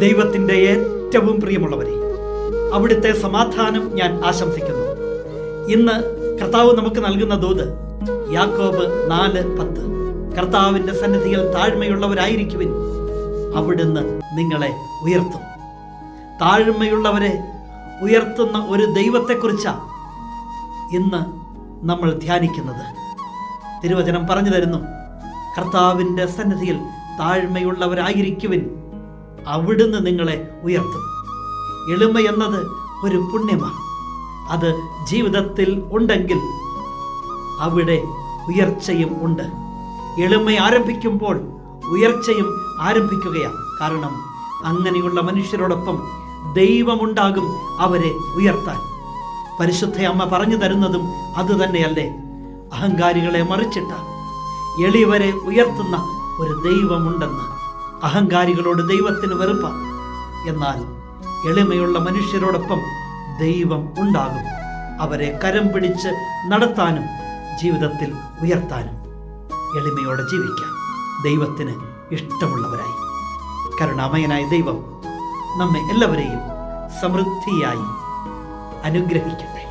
ദൈവത്തിന്റെ ഏറ്റവും പ്രിയമുള്ളവരെ അവിടുത്തെ സമാധാനം ഞാൻ ആശംസിക്കുന്നു. ഇന്ന് കർത്താവ് നമുക്ക് നൽകുന്ന ദൂത് യാക്കോബ് നാല് പത്ത്. കർത്താവിന്റെ സന്നിധിയിൽ താഴ്മയുള്ളവരായിരിക്കുവിൻ അവിടുന്ന് നിങ്ങളെ ഉയർത്തും. താഴ്മയുള്ളവരെ ഉയർത്തുന്ന ഒരു ദൈവത്തെക്കുറിച്ചാണ് ഇന്ന് നമ്മൾ ധ്യാനിക്കുന്നത്. തിരുവചനം പറഞ്ഞു തരുന്നു കർത്താവിന്റെ സന്നിധിയിൽ താഴ്മയുള്ളവരായിരിക്കുവിൻ അവിടുന്ന് നിങ്ങളെ ഉയർത്തും. എളിമ എന്നത് ഒരു പുണ്യമാണ്. അത് ജീവിതത്തിൽ ഉണ്ടെങ്കിൽ അവിടെ ഉയർച്ചയും ഉണ്ട്. എളിമ ആരംഭിക്കുമ്പോൾ ഉയർച്ചയും ആരംഭിക്കുകയാണ്. കാരണം അങ്ങനെയുള്ള മനുഷ്യരോടൊപ്പം ദൈവമുണ്ടാകും അവരെ ഉയർത്താൻ. പരിശുദ്ധ അമ്മ പറഞ്ഞു തരുന്നതും അതുതന്നെയല്ലേ അഹങ്കാരികളെ മറിച്ചിട്ട എളിവരെ ഉയർത്തുന്ന ഒരു ദൈവമുണ്ടെന്ന്. അഹങ്കാരികളോട് ദൈവത്തിന് വെറുപ്പ. എന്നാൽ എളിമയുള്ള മനുഷ്യരോടൊപ്പം ദൈവം ഉണ്ടാകും. അവരെ കരം പിടിച്ച് നടത്താനും ജീവിതത്തിൽ ഉയർത്താനും എളിമയോടെ ജീവിക്കാം. ദൈവത്തിന് ഇഷ്ടമുള്ളവരായി. കരുണാമയനായ ദൈവം നമ്മെ എല്ലാവരെയും സമൃദ്ധിയായി അനുഗ്രഹിക്കട്ടെ.